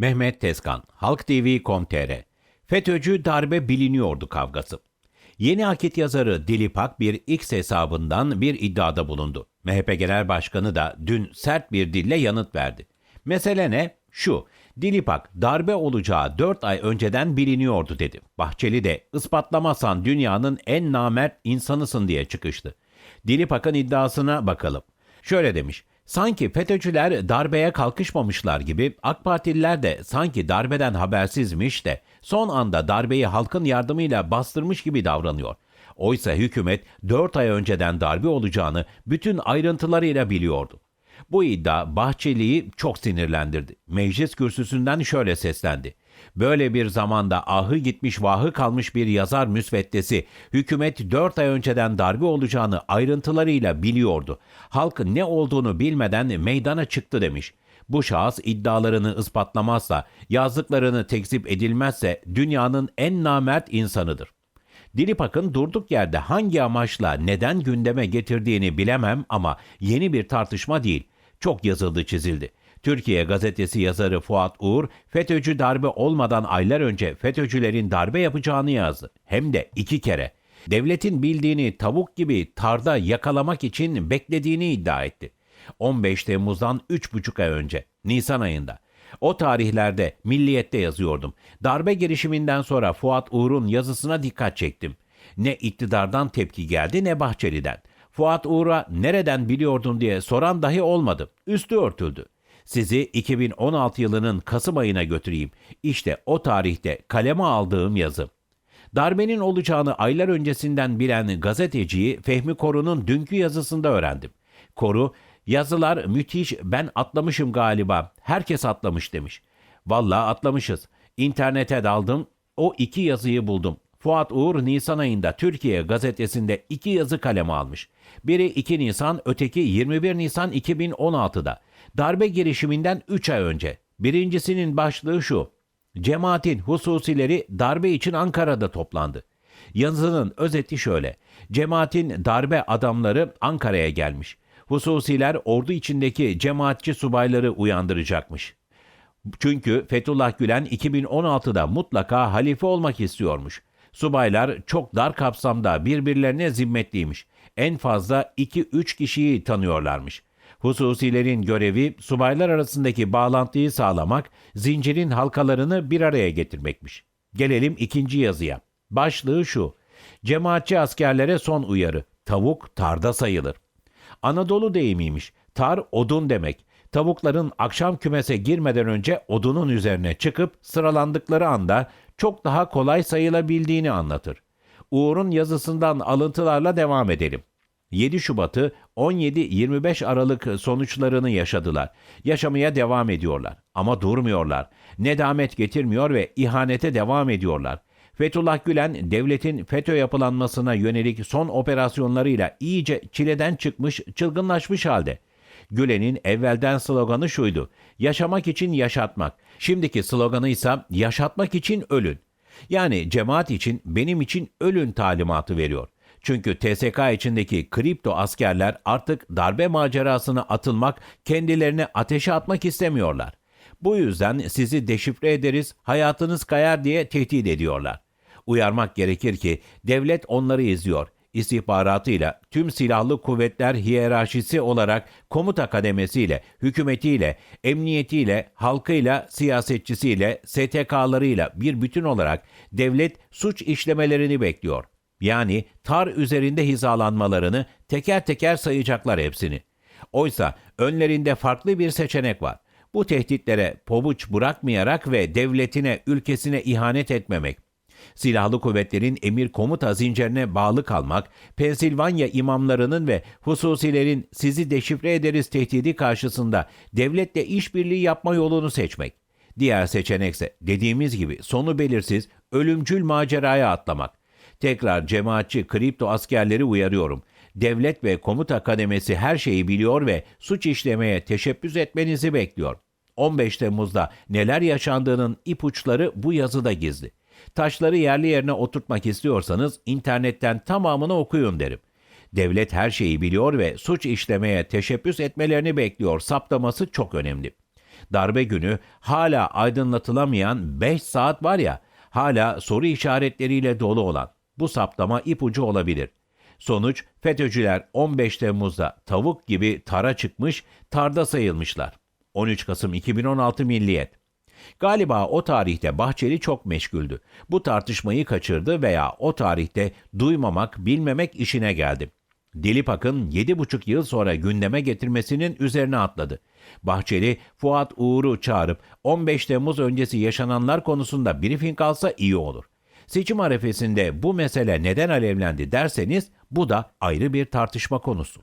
Mehmet Tezkan, Halk TV.com.tr FETÖ'cü darbe biliniyordu kavgası. Yeni Akit yazarı Dilipak bir X hesabından bir iddiada bulundu. MHP Genel Başkanı da dün sert bir dille yanıt verdi. Mesele ne? Şu, Dilipak darbe olacağı 4 ay önceden biliniyordu dedi. Bahçeli de ispatlamazsan dünyanın en namert insanısın diye çıkıştı. Dilipak'ın iddiasına bakalım. Şöyle demiş. Sanki FETÖ'cüler darbeye kalkışmamışlar gibi AK Partililer de sanki darbeden habersizmiş de son anda darbeyi halkın yardımıyla bastırmış gibi davranıyor. Oysa hükümet 4 ay önceden darbe olacağını bütün ayrıntılarıyla biliyordu. Bu iddia Bahçeli'yi çok sinirlendirdi. Meclis kürsüsünden şöyle seslendi. Böyle bir zamanda ahı gitmiş vahı kalmış bir yazar müsveddesi hükümet 4 ay önceden darbe olacağını ayrıntılarıyla biliyordu. Halk ne olduğunu bilmeden meydana çıktı demiş. Bu şahıs iddialarını ispatlamazsa, yazdıklarını tekzip edilmezse dünyanın en namert insanıdır. Dilipak'ın durduk yerde hangi amaçla neden gündeme getirdiğini bilemem ama yeni bir tartışma değil. Çok yazıldı çizildi. Türkiye gazetesi yazarı Fuat Uğur, FETÖ'cü darbe olmadan aylar önce FETÖ'cülerin darbe yapacağını yazdı. Hem de iki kere. Devletin bildiğini tavuk gibi tarda yakalamak için beklediğini iddia etti. 15 Temmuz'dan 3,5 ay önce, Nisan ayında. O tarihlerde Milliyet'te yazıyordum. Darbe girişiminden sonra Fuat Uğur'un yazısına dikkat çektim. Ne iktidardan tepki geldi ne Bahçeli'den. Fuat Uğur'a nereden biliyordun diye soran dahi olmadı. Üstü örtüldü. Sizi 2016 yılının Kasım ayına götüreyim. İşte o tarihte kaleme aldığım yazı. Darbenin olacağını aylar öncesinden bilen gazeteciyi Fehmi Koru'nun dünkü yazısında öğrendim. Koru, yazılar müthiş ben atlamışım galiba, herkes atlamış demiş. Vallahi atlamışız. İnternete daldım, o iki yazıyı buldum. Fuat Uğur Nisan ayında Türkiye gazetesinde iki yazı kaleme almış. Biri 2 Nisan, öteki 21 Nisan 2016'da. Darbe girişiminden 3 ay önce. Birincisinin başlığı şu. Cemaatin hususileri darbe için Ankara'da toplandı. Yazının özeti şöyle. Cemaatin darbe adamları Ankara'ya gelmiş. Hususiler ordu içindeki cemaatçi subayları uyandıracakmış. Çünkü Fethullah Gülen 2016'da mutlaka halife olmak istiyormuş. Subaylar çok dar kapsamda birbirlerine zimmetliymiş. En fazla 2-3 kişiyi tanıyorlarmış. Hususilerin görevi subaylar arasındaki bağlantıyı sağlamak, zincirin halkalarını bir araya getirmekmiş. Gelelim ikinci yazıya. Başlığı şu. Cemaatçi askerlere son uyarı. Tavuk tarda sayılır. Anadolu deyimiymiş. Tar odun demek. Tavukların akşam kümese girmeden önce odunun üzerine çıkıp sıralandıkları anda çok daha kolay sayılabildiğini anlatır. Uğur'un yazısından alıntılarla devam edelim. 7 Şubat'ı 17-25 Aralık sonuçlarını yaşadılar. Yaşamaya devam ediyorlar ama durmuyorlar. Nedamet getirmiyor ve ihanete devam ediyorlar. Fethullah Gülen devletin FETÖ yapılanmasına yönelik son operasyonlarıyla iyice çileden çıkmış, çılgınlaşmış halde. Gülen'in evvelden sloganı şuydu. Yaşamak için yaşatmak. Şimdiki sloganı ise yaşatmak için ölün. Yani cemaat için benim için ölün talimatı veriyor. Çünkü TSK içindeki kripto askerler artık darbe macerasına atılmak, kendilerini ateşe atmak istemiyorlar. Bu yüzden sizi deşifre ederiz, hayatınız kayar diye tehdit ediyorlar. Uyarmak gerekir ki devlet onları izliyor. İstihbaratıyla, tüm silahlı kuvvetler hiyerarşisi olarak komuta kademesiyle, hükümetiyle, emniyetiyle, halkıyla, siyasetçisiyle, STK'larıyla bir bütün olarak devlet suç işlemelerini bekliyor. Yani tar üzerinde hizalanmalarını teker teker sayacaklar hepsini. Oysa önlerinde farklı bir seçenek var. Bu tehditlere pabuç bırakmayarak ve devletine, ülkesine ihanet etmemek. Silahlı kuvvetlerin emir komuta zincirine bağlı kalmak, Pensilvanya imamlarının ve hususilerin sizi deşifre ederiz tehdidi karşısında devletle işbirliği yapma yolunu seçmek. Diğer seçenekse dediğimiz gibi sonu belirsiz, ölümcül maceraya atlamak. Tekrar cemaatçi kripto askerleri uyarıyorum. Devlet ve komuta kademesi her şeyi biliyor ve suç işlemeye teşebbüs etmenizi bekliyor. 15 Temmuz'da neler yaşandığının ipuçları bu yazıda gizli. Taşları yerli yerine oturtmak istiyorsanız internetten tamamını okuyun derim. Devlet her şeyi biliyor ve suç işlemeye teşebbüs etmelerini bekliyor. Saptaması çok önemli. darbe günü hala aydınlatılamayan 5 saat var ya, hala soru işaretleriyle dolu olan bu saptama ipucu olabilir. Sonuç FETÖ'cüler 15 Temmuz'da tavuk gibi tara çıkmış, tarda sayılmışlar. 13 Kasım 2016 Milliyet. Galiba o tarihte Bahçeli çok meşguldü. Bu tartışmayı kaçırdı veya o tarihte duymamak, bilmemek işine geldi. Dilipak'ın 7,5 yıl sonra gündeme getirmesinin üzerine atladı. Bahçeli, Fuat Uğur'u çağırıp 15 Temmuz öncesi yaşananlar konusunda briefing alsa iyi olur. Seçim arefesinde bu mesele neden alevlendi derseniz bu da ayrı bir tartışma konusu.